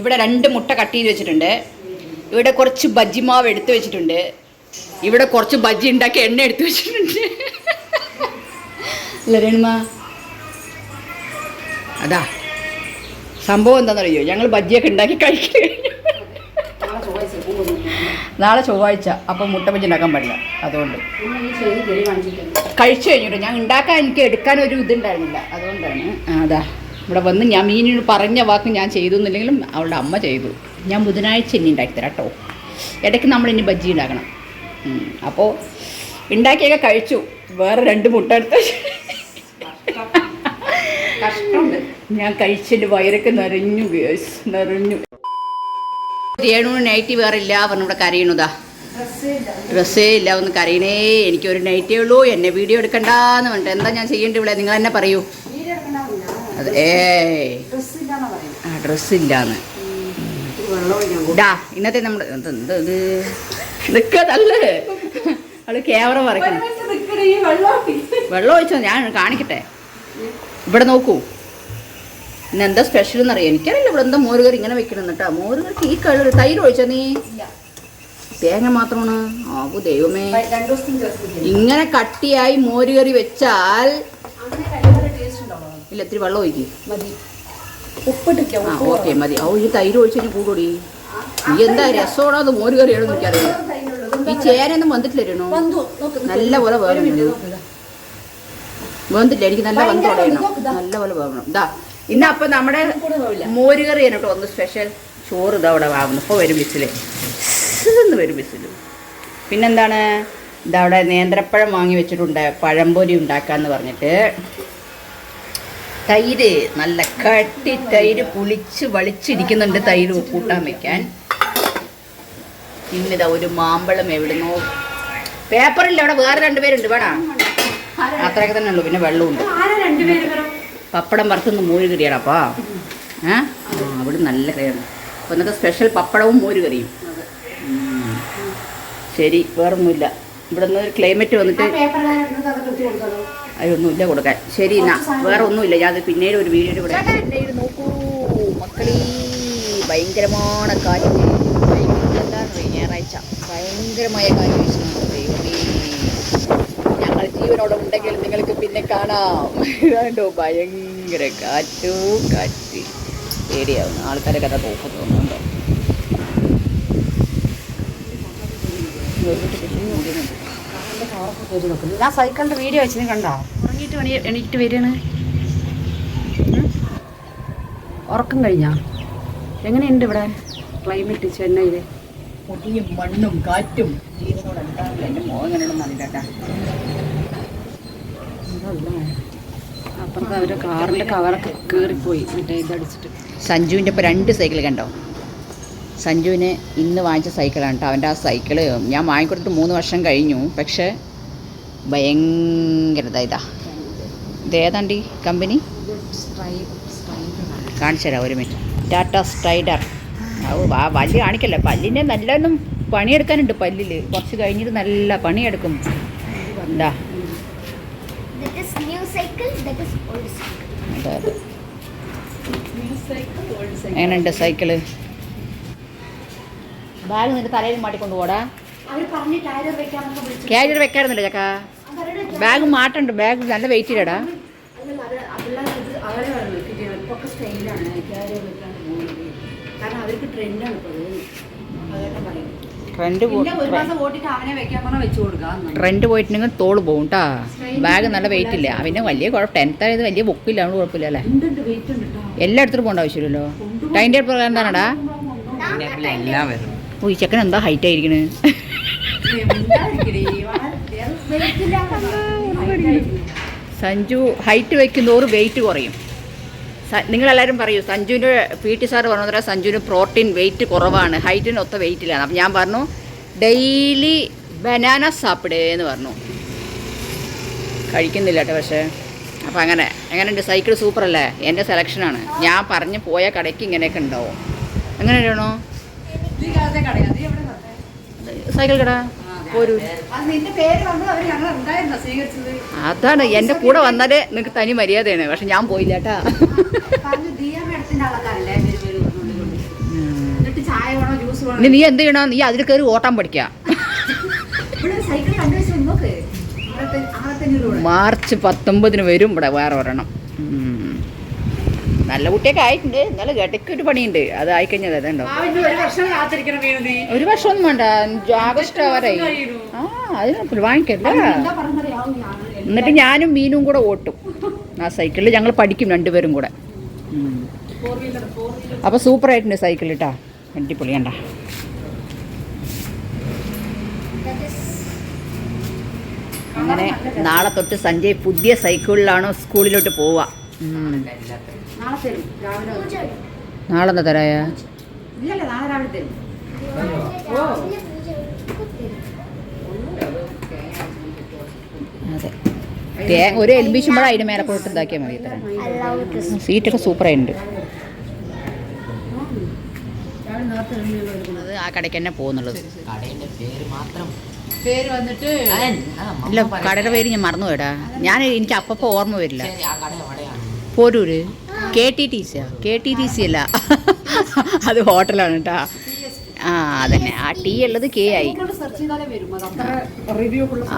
ഇവിടെ രണ്ട് മുട്ട കട്ട് ചെയ്ത് വെച്ചിട്ടുണ്ട്. ഇവിടെ കുറച്ച് ബജ്ജി മാവ് എടുത്തു വെച്ചിട്ടുണ്ട്. ഇവിടെ കുറച്ച് ബജ്ജി ഉണ്ടാക്കി എണ്ണ എടുത്തു വെച്ചിട്ടുണ്ട്. അല്ല രേണുമ. അതാ. സംഭവം എന്താണെന്നറിയോ? ഞങ്ങൾ ബജ്ജിയൊക്കെ ഉണ്ടാക്കി കഴിക്കുക നാളെ ചൊവ്വാഴ്ച അപ്പം മുട്ട ബജ്ജി ഉണ്ടാക്കാൻ പാടില്ല. അതുകൊണ്ട്. കഴിച്ചു കഴിഞ്ഞിട്ട് ഞാൻ ഉണ്ടാക്കാൻ എനിക്ക് എടുക്കാൻ ഒരു ഇതുണ്ടായിരുന്നില്ല. അതുകൊണ്ടാണ്. അതാ. ഇവിടെ വന്ന് ഞാൻ മീനിന് പറഞ്ഞ വാക്ക് ഞാൻ ചെയ്തു എന്നില്ലെങ്കിലും അവളുടെ അമ്മ ചെയ്തു. ഞാൻ ബുധനാഴ്ച ഇനി ഉണ്ടാക്കി തരാം കേട്ടോ. ഇടയ്ക്ക് നമ്മൾ ഇനി ബജ്ജി ഉണ്ടാക്കണം. അപ്പോൾ ഉണ്ടാക്കിയൊക്കെ കഴിച്ചു. വേറെ രണ്ട് മുട്ട എടുത്ത് ഞാൻ കഴിച്ചിട്ട് വയറൊക്കെ നിറഞ്ഞു guys, നിറഞ്ഞു. രേണുവിന് നൈറ്റി വേറെ ഇല്ല പറഞ്ഞു ഇവിടെ കരയണതാ ഡ്രസ്സേ ഇല്ല ഒന്ന് കരയണേ. എനിക്കൊരു നൈറ്റേ ഉള്ളൂ എന്നെ വീഡിയോ എടുക്കണ്ടെന്ന് പറഞ്ഞിട്ട്. എന്താ ഞാൻ ചെയ്യേണ്ടി ഇവിടെ? നിങ്ങൾ തന്നെ പറയൂ. അത് ഏ ആ ഡ്രസ്സില്ലാന്ന്. ഡാ ഇന്നത്തെ നമ്മുടെ എന്ത് ഇത്? നിൽക്കതല്ലേ അവൾ ക്യാമറ മറക്കണം വെള്ളം ഒഴിച്ചോ? ഞാൻ കാണിക്കട്ടെ. ഇവിടെ നോക്കൂ. ഇന്ന് എന്താ സ്പെഷ്യൽ എന്നറിയാം? എനിക്കറിയില്ല ഇവിടെ എന്താ മോരുകറി ഇങ്ങനെ വെക്കണം കേട്ടോ. മോരുകറിക്ക് ഈ കളർ തൈര് ഒഴിച്ചോ നീ? തേങ്ങ മാത്രമാണ്? ആവു ദൈവമേ. ഇങ്ങനെ കട്ടിയായി മോരുകറി വെച്ചാൽ അങ്ങനെ കഴിയുമ്പോൾ ടേസ്റ്റ് ഉണ്ടാവും ഇല്ല ഇത്തിരി വെള്ളം ഒഴിക്കും. മതി. ഉപ്പിട്ടില്ല ആ ഓക്കെ മതി. ഓ ഈ തൈര് ഒഴിച്ചതിന് കൂടുകൂടി നീ എന്താ രസമാണോ അത് മോര് കറിയാണോ എനിക്കറിയാം ഈ ചേനൊന്നും വന്നിട്ടില്ലല്ലോ. വന്നു നോക്ക് നല്ല പോലെ വേണം വേണ്ടില്ല എനിക്ക് നല്ല വന്ന് തുടങ്ങണം. നല്ല പോലെ വേണം ഇതാ ഇന്ന് അപ്പൊ നമ്മുടെ മോരുകറി കേട്ടോ ഒന്ന് സ്പെഷ്യൽ ചോറ് ഇതാ അവിടെ വാങ്ങുന്നു ഇപ്പോൾ വരും എന്ന് വരും ബിസിൽ പിന്നെന്താണ്? ഇതാ അവിടെ നേന്ത്രപ്പഴം വാങ്ങി വെച്ചിട്ടുണ്ട്. പഴംപൊരി ഉണ്ടാക്കാന്ന് പറഞ്ഞിട്ട്. തൈര് നല്ല കട്ടി തൈര് പുളിച്ച് വളിച്ചിരിക്കുന്നുണ്ട് തൈര് കൂട്ടാൻ വെക്കാൻ. പിന്നിതാ ഒരു മാമ്പഴം എവിടുന്നോ. പേപ്പറില്ല അവിടെ വേറെ രണ്ടുപേരുണ്ട് വേണ? അത്രയൊക്കെ തന്നെ ഉള്ളൂ പിന്നെ വെള്ളമുണ്ട് പപ്പടം വറുത്തുനിന്ന് മോര് കറിയാണപ്പാ ഏ? അവിടെ നല്ല കറിയാണ്. അപ്പോൾ ഇന്നത്തെ സ്പെഷ്യൽ പപ്പടവും മോര് കറിയും. ശരി വേറൊന്നുമില്ല. ഇവിടെ നിന്ന് ഒരു ക്ലൈമറ്റ് വന്നിട്ട് അതൊന്നുമില്ല കൊടുക്കാൻ. ശരി എന്നാ. വേറെ ഒന്നുമില്ല. ഞാൻ അത് പിന്നീട് ഒരു വീഡിയോ കൂടെ നോക്കൂ. മക്കളീ ഭയങ്കരമാണ് കാറ്റ്. ഭയങ്കര ഞായറാഴ്ച. ഭയങ്കരമായ കാറ്റ് ഞങ്ങൾ ജീവനോടെ ഉണ്ടെങ്കിൽ നിങ്ങൾക്ക് പിന്നെ കാണാം. കണ്ടോ ഭയങ്കര കാറ്റു കാറ്റ്. പേടിയാവുന്നു ആൾക്കാരെ കഥ തോക്കും തോന്നുന്നുണ്ടോ? ഞാൻ സൈക്കിളിന്റെ വീഡിയോ വെച്ചിന് കണ്ടോ? ഉറങ്ങിയിട്ട് പണി എണീറ്റ് വരികയാണ്. ഉറക്കം കഴിഞ്ഞാ? എങ്ങനെയുണ്ട് ഇവിടെ ക്ലൈമറ്റ് ചെന്നൈയിൽ? പൊടിയും മണ്ണും കാറ്റും. ജീവനോട് ഉണ്ടാവില്ല. എന്റെ മോൻ എങ്ങനെയാണെന്ന് അറിയില്ല അപ്പുറത്ത് അവർ കാറിന്റെ കവറൊക്കെ കീറിപ്പോയി. മറ്റേ ഇതടിച്ചിട്ട്. സഞ്ജുവിന്റെ ഇപ്പൊ രണ്ട് സൈക്കിൾ കണ്ടോ? സഞ്ജുവിന് ഇന്ന് വാങ്ങിച്ച സൈക്കിളാണ് കേട്ടോ. അവന്റെ ആ സൈക്കിൾ ഞാൻ വാങ്ങിക്കൊടുത്തിട്ട് മൂന്ന് വർഷം കഴിഞ്ഞു. പക്ഷേ ഭയങ്കര ഇതാ ഇതാ. ഇതേതാണ്ടി കമ്പനി? കാണിച്ചു തരാം ഒരു മിനിറ്റ്. ടാറ്റ സ്ട്രൈഡർ. ആ പല്ല് കാണിക്കല്ലേ? പല്ലിനെ നല്ലൊന്നും പണിയെടുക്കാനുണ്ട് പല്ലിൽ കുറച്ച് കഴിഞ്ഞിട്ട് നല്ല പണിയെടുക്കും. എന്താ എങ്ങനെയുണ്ട് is new cycle, that is old cycle. അതെ അതെ എങ്ങനെയുണ്ട് സൈക്കിൾ ബാഗ് നിന്റെ തലയിൽ മാട്ടിക്കൊണ്ട് പോടാ. ക്യാരിയർ വെക്കാറുന്നില്ല ചക്ക. ബാഗ് മാറ്റണ്ട് ബാഗ് നല്ല വെയിറ്റ് ഇല്ലടാ ട്രെൻഡ് പോയിട്ടുണ്ടെങ്കിൽ തോൾ പോകും കേട്ടാ ബാഗ് നല്ല വെയിറ്റ് ഇല്ല. പിന്നെ വലിയ കുഴപ്പം ടെൻത്ത് ആയത് വലിയ ബുക്കില്ല അതുകൊണ്ട് കുഴപ്പമില്ല അല്ലേ? എല്ലായിടത്തും പോകേണ്ട ആവശ്യമില്ലല്ലോ. ടൈം ടേബിൾ പ്രകാരം എന്താണടാ? ഓ ഈ ചെക്കൻ എന്താ ഹൈറ്റ് ആയിരിക്കണ്? സഞ്ജു ഹൈറ്റ് വയ്ക്കുന്നതോറും വെയിറ്റ് കുറയും. നിങ്ങൾ നിങ്ങളെല്ലാവരും പറയൂ സഞ്ജുവിന്റെ പി ടി സാർ പറഞ്ഞാൽ സഞ്ജുവിന് പ്രോട്ടീൻ വെയിറ്റ് കുറവാണ്. ഹൈറ്റിന് ഒത്ത വെയിറ്റ് ഇല്ല അപ്പം ഞാൻ പറഞ്ഞു ഡെയിലി ബനാന സാപ്പിടേ എന്ന് പറഞ്ഞു. കഴിക്കുന്നില്ല കേട്ടോ പക്ഷേ. അപ്പം അങ്ങനെ എങ്ങനെയുണ്ട്? സൈക്കിൾ സൂപ്പറല്ലേ? എന്റെ സെലക്ഷനാണ് ഞാൻ പറഞ്ഞ് പോയ കടയ്ക്ക് ഇങ്ങനെയൊക്കെ ഉണ്ടാവും. എങ്ങനെയാണോ സൈക്കിൾ കട. അതാണ് എന്റെ കൂടെ വന്നാലേ നിങ്ങൾക്ക് തനി മര്യാദയാണ് പക്ഷെ ഞാൻ പോയില്ല കേട്ടാ. ഇനി നീ എന്ത് ചെയ്യണം നീ അതിൽ കയറി ഓട്ടാൻ പഠിക്ക. മാർച്ച് പത്തൊമ്പതിന് വരും ഇവിടെ വേറെ ഒരെണ്ണം. നല്ല കുട്ടിയൊക്കെ ആയിട്ടുണ്ട്. എന്നാലും ഗട്ടയ്ക്ക് ഒരു പണിയുണ്ട്. അത് ആയിക്കഴിഞ്ഞാൽ അതുണ്ടോ ഒരു വർഷം ഒന്നും വേണ്ട. ആഗസ്റ്റ് ആവറായി. ആ അതിന് വാങ്ങിക്കല്ല? എന്നിട്ട് ഞാനും മീനും കൂടെ ഓട്ടും. ആ സൈക്കിളിൽ ഞങ്ങൾ പഠിക്കും രണ്ടുപേരും കൂടെ. അപ്പോൾ സൂപ്പർ ആയിട്ടുണ്ട് സൈക്കിൾ കേട്ടാ അടിപൊളി കണ്ട. അങ്ങനെ നാളെ തൊട്ട് സഞ്ജയ് പുതിയ സൈക്കിളിലാണോ സ്കൂളിലോട്ട് പോവുക? നാളെ തരും. രാവിലെ. നാളെ എന്താ തരായ ഇല്ലല്ല നാളെ രാവിലെ തരും. പൂജ അതെ. തേങ്ങ ഒരു എൽബിഷുമ്പോൾ അതിന് മേലെ പോയിട്ട് ഇതാക്കിയാൽ മതി തരാം. സീറ്റൊക്കെ സൂപ്പറായിട്ടുണ്ട്. ആ കടയ്ക്ക് തന്നെ പോകുന്നുള്ളത്. കടയുടെ പേര് മാത്രം. പേര് വന്നിട്ട് അതെ, ആ, മമ്മ ഇല്ല കടയുടെ പേര് ഞാൻ മറന്നു പോയടാ ഞാൻ എനിക്ക് അപ്പപ്പോൾ ഓർമ്മ വരില്ല. ശരി, ആ കട എവിടെയാണ്? പോരൂര്? കെ ടി ടി സിയാ കെ ടി ടി സി അല്ല. അത് ഹോട്ടലാണ് കേട്ടാ. ആ അതന്നെ. ആ ടീ ഉള്ളത് കെ ആയി.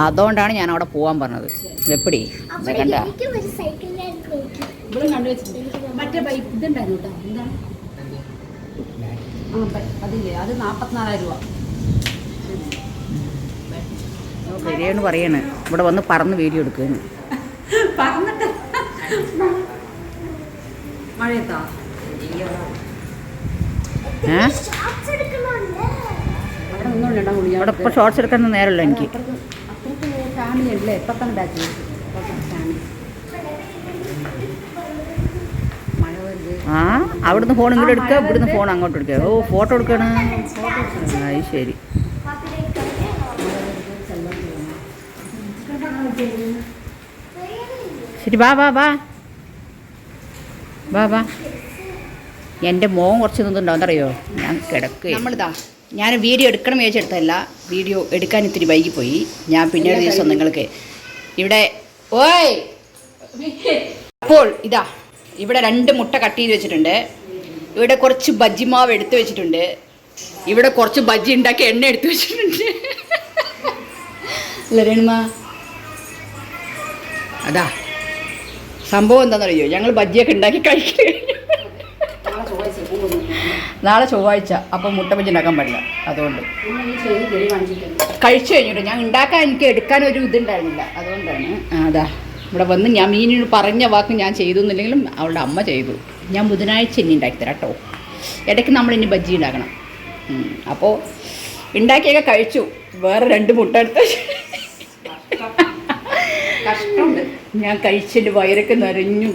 അതുകൊണ്ടാണ് ഞാൻ അവിടെ പോകാൻ പറഞ്ഞത്. എപ്പടി? കണ്ട? എനിക്കും ഒരു സൈക്കിൾ ഞാൻ നോക്കി ഇവിടെ മറ്റേ ബൈക്ക് ഇതുണ്ടായിരുന്നു കേട്ടോ. എന്താണ് ആ ബൈ- അതില്ലേ? അത് നാൽപ്പത്തിനാലായിരം രൂപ. വരികയെന്ന് പറയാണ്. ഇവിടെ വന്ന് പറന്ന് വീഡിയോ എടുക്കുന്നു പറഞ്ഞിട്ട് മഴയത്താ? അവിടെ ഇപ്പോൾ ഷോർട്സ് എടുക്കാൻ നേരമല്ല എനിക്ക്? ആ അവിടുന്ന് ഫോൺ ഇങ്ങോട്ട് എടുക്കുക ഇവിടുന്ന് ഫോൺ അങ്ങോട്ട് എടുക്കുക ഓ ഫോട്ടോ എടുക്കണം. അത് ശരി. ശരി വാ വാ വാ. വാ വാ. എന്റെ മോൻ കുറച്ച് അറിയോ ഞാൻ കിടക്കുക നമ്മളിതാ. ഞാൻ വീഡിയോ എടുക്കണം വിചാരിച്ചെടുത്തല്ല വീഡിയോ എടുക്കാൻ ഇത്തിരി വൈകി പോയി ഞാൻ പിന്നെ ഒരു ദിവസം നിങ്ങൾക്ക് ഇവിടെ ഓയ്! അപ്പോൾ ഇതാ ഇവിടെ രണ്ട് മുട്ട കട്ട് ചെയ്ത് വെച്ചിട്ടുണ്ട്. ഇവിടെ കുറച്ച് ബജ്ജി മാവ് എടുത്ത് വെച്ചിട്ടുണ്ട്. ഇവിടെ കുറച്ച് ബജ്ജി ഉണ്ടാക്കി എണ്ണ എടുത്ത് വെച്ചിട്ടുണ്ട്. അല്ല രേണുമ. അതാ സംഭവം എന്താണെന്നറിയോ ഞങ്ങൾ ബജ്ജിയൊക്കെ ഉണ്ടാക്കി കഴിക്കുക നാളെ ചൊവ്വാഴ്ച അപ്പം മുട്ട ബജ്ജി ഉണ്ടാക്കാൻ പറ്റില്ല അതുകൊണ്ട്. കഴിച്ചു കഴിഞ്ഞിട്ട്? ഞാൻ ഉണ്ടാക്കാൻ എനിക്ക് എടുക്കാൻ ഒരു ഇതുണ്ടായിരുന്നില്ല. അതുകൊണ്ടാണ്. അതാ. ഇവിടെ വന്ന് ഞാൻ മീനിന് പറഞ്ഞ വാക്ക് ഞാൻ ചെയ്തു എന്നില്ലെങ്കിലും അവളുടെ അമ്മ ചെയ്തു. ഞാൻ ബുധനാഴ്ച ഇനി ഉണ്ടാക്കി തരാം കേട്ടോ. ഇടയ്ക്ക് നമ്മൾ ഇനി ബജ്ജി ഉണ്ടാക്കണം. അപ്പോൾ ഉണ്ടാക്കിയൊക്കെ കഴിച്ചു. വേറെ രണ്ട് മുട്ട എടുത്ത് കഷ്ടമുണ്ട്. ഞാൻ കഴിച്ചില്ല വയറൊക്കെ നിറഞ്ഞു.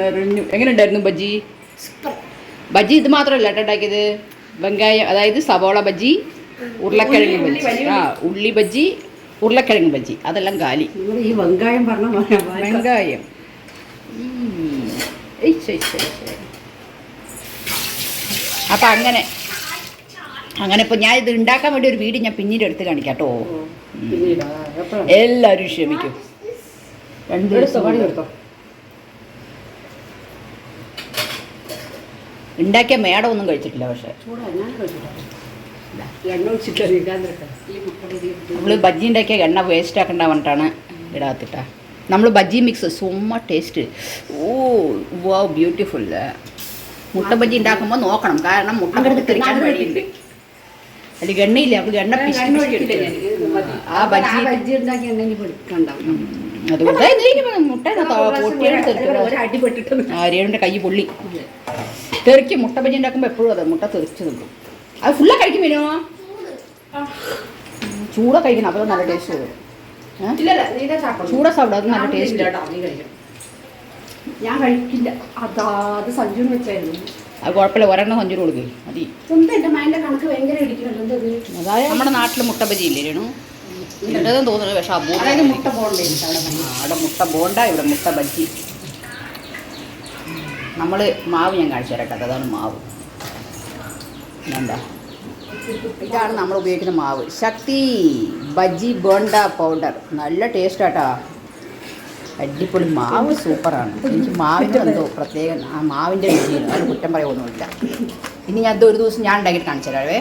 നിറഞ്ഞു. എങ്ങനെ ഉണ്ടായിരുന്നു ബജി ബജി ഇത് മാത്രമല്ല കേട്ടോ ഉണ്ടാക്കിയത്. വെങ്കായം അതായത് സവോള ബജി ഉരുളക്കിഴങ്ങ് ബജി ആ ഉള്ളി ബജി ഉരുളക്കിഴങ്ങ് ബജി അതെല്ലാം കാലി. ഈ വെങ്കായം പറഞ്ഞ വെങ്കായം. അപ്പം അങ്ങനെ അങ്ങനെ ഇപ്പൊ ഞാൻ ഇത് ഉണ്ടാക്കാൻ വേണ്ടി ഒരു വീട് ഞാൻ പിന്നീട് എടുത്ത് കാണിക്കാം കേട്ടോ. എല്ലാവരും ക്ഷമിക്കും. രണ്ട് ഉണ്ടാക്കിയ മേടം ഒന്നും കഴിച്ചിട്ടില്ല പക്ഷേ. നമ്മൾ ബജ്ജി ഉണ്ടാക്കിയ എണ്ണ വേസ്റ്റ് ആക്കണ്ട പറഞ്ഞിട്ടാണ് ഇടാത്തിട്ട. നമ്മൾ ബജ്ജി മിക്സ് സുമ്മ ടേസ്റ്റ് ഓ വാ ബ്യൂട്ടിഫുൾ മുട്ട ബജ്ജി ഉണ്ടാക്കുമ്പോൾ നോക്കണം. കാരണം മുട്ട അങ്ങോട്ട് വഴിയുണ്ട് അല്ലെങ്കിൽ എണ്ണയില്ല? നമുക്ക് എണ്ണ ആ ബജ്ജി ബജ്ജി ഉണ്ടാക്കി ഉണ്ടെങ്കിൽ പൊടിക്കണ്ടാവും ആര്യയുടെ കൈ പൊള്ളി. തെറിക്ക് മുട്ട ബജി ഉണ്ടാക്കുമ്പോൾ എപ്പോഴും അതെ മുട്ട തെറിച്ച് നിൽക്കും അത് ഫുള്ളാ കഴിക്കും ചൂട കഴിക്കണം അപ്പോൾ നല്ല ടേസ്റ്റ് വരും. ചൂട സാപ്പിടും അത് നല്ല ടേസ്റ്റ് ഞാൻ കഴിക്കില്ല. അതാ അത് സഞ്ജുവിന് വെച്ചായിരുന്നു. അത് കുഴപ്പമില്ല ഒരെണ്ണം സഞ്ചൂർ കൊടുക്കേ മതി. എന്താ എന്റെ മൈൻഡിന്റെ കണക്ക് ഭയങ്കര ഇടിക്കുന്നുണ്ട് അതായത് നമ്മുടെ നാട്ടിൽ മുട്ട ബജി ഇല്ലേ രേണു? എന്റെതും തോന്നുന്നു പക്ഷെ അതായത് മുട്ട ബോണ്ട അവിടെ. മുട്ട ബോണ്ട ഇവിടെ മുട്ട ബജ്ജി. നമ്മൾ മാവ് ഞാൻ കാണിച്ചു തരാം കേട്ടോ. അതാണ് മാവ്. എന്താ ഇതാണ് നമ്മൾ ഉപയോഗിക്കുന്ന മാവ്. ശക്തി ബജ്ജി ബോണ്ട പൗഡർ. നല്ല ടേസ്റ്റ് ആട്ടാ അടിപൊളി മാവ് സൂപ്പറാണ്. എനിക്ക് മാവിന്റെ എന്തോ പ്രത്യേക ആ മാവിന്റെ രുചിയിൽ അത് കുറ്റം പറയുമൊന്നുമില്ല ഇനി ഞാൻ ഒരു ദിവസം ഞാൻ ഉണ്ടാക്കിയിട്ട് കാണിച്ചു തരാവേ.